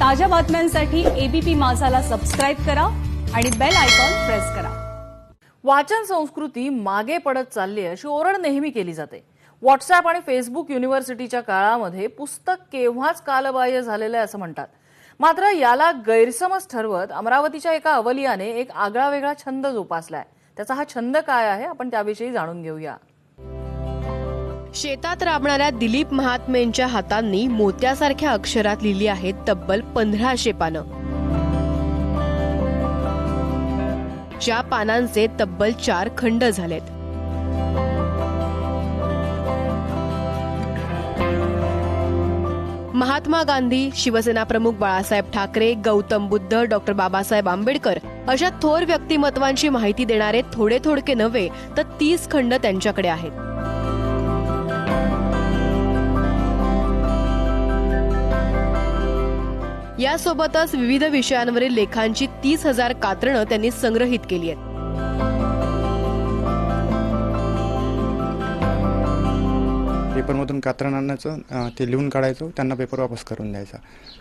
ताज्या बातम्यांसाठी ABP माझाला subscribe करा आणि बेल आयकॉन प्रेस करा. वाचन संस्कृती मागे पडत चालली आहे अशी ओरड नेहमी केली जाते. व्हॉट्सअप आणि फेसबुक युनिव्हर्सिटीच्या काळामध्ये पुस्तक केव्हाच कालबाह्य झालेलं आहे असं म्हणतात. मात्र याला गैरसमज ठरवत अमरावतीच्या एका अवलियाने एक आगळा वेगळा छंद जोपासलाय. त्याचा हा छंद काय आहे आपण त्याविषयी जाणून घेऊया. शेतात राबणाऱ्या दिलीप महात्मेंच्या हातांनी मोत्यासारख्या अक्षरात लिहिली आहेत तब्बल पंधराशे पानं ज्या पानांचे तब्बल चार खंड झालेत. महात्मा गांधी शिवसेना प्रमुख बाळासाहेब ठाकरे गौतम बुद्ध डॉक्टर बाबासाहेब आंबेडकर अशा थोर व्यक्तिमत्वांची माहिती देणारे थोडे थोडके नव्हे तर तीस खंड त्यांच्याकडे आहेत. यासोबतच विविध विषयांवरील लेखांची तीस हजार कात्रणं त्यांनी संग्रहित केली आहेत. पेपरमधून कात्रण आणायचं ते लिहून काढायचो त्यांना पेपर वापस करून द्यायचा.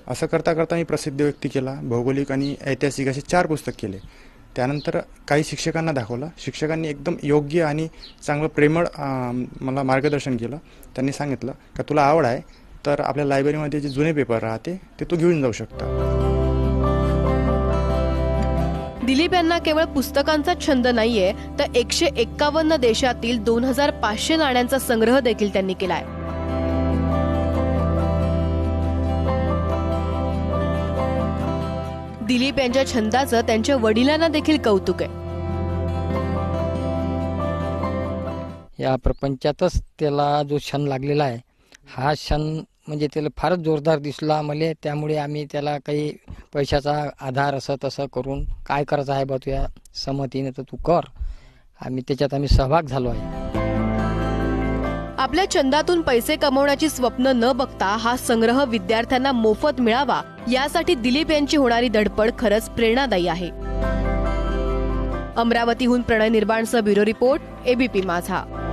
असं करता करता मी प्रसिद्ध व्यक्ती केला भौगोलिक आणि ऐतिहासिक असे चार पुस्तक केले. त्यानंतर काही शिक्षकांना दाखवलं. शिक्षकांनी एकदम योग्य आणि चांगलं प्रेमळ मला मार्गदर्शन केलं. त्यांनी सांगितलं का तुला आवड आहे तर आपल्या लायब्ररीमध्ये जे जुने पेपर राहते ते तू घेऊन जाऊ शकता. दिलीप यांना केवळ पुस्तकांचा छंद नाहीये तर एकशे एक्कावन्न देशातील दोन हजार पाचशे नाण्यांचा संग्रह देखील त्यांनी केलाय. दिलीप यांच्या छंदाचं त्यांच्या वडिलांना देखील कौतुक आहे. या प्रपंचातच त्याला जो क्षण लागलेला आहे हा क्षण म्हणजे त्याला फारच जोरदार दिसला मला त्यामुळे आम्ही त्याला काही पैशाचा आधार असं तसं करून काय करायचं आहे बा तुझ्या संमतीने तर तू कर. आम्ही त्याच्यात आम्ही सहभाग झालो आहे. आपल्या छंदातून पैसे कमवण्याची स्वप्न न बघता हा संग्रह विद्यार्थ्यांना मोफत मिळावा यासाठी दिलीप यांची होणारी धडपड खरंच प्रेरणादायी आहे. अमरावतीहून प्रणय निर्बाणसह ब्युरो रिपोर्ट एबीपी माझा.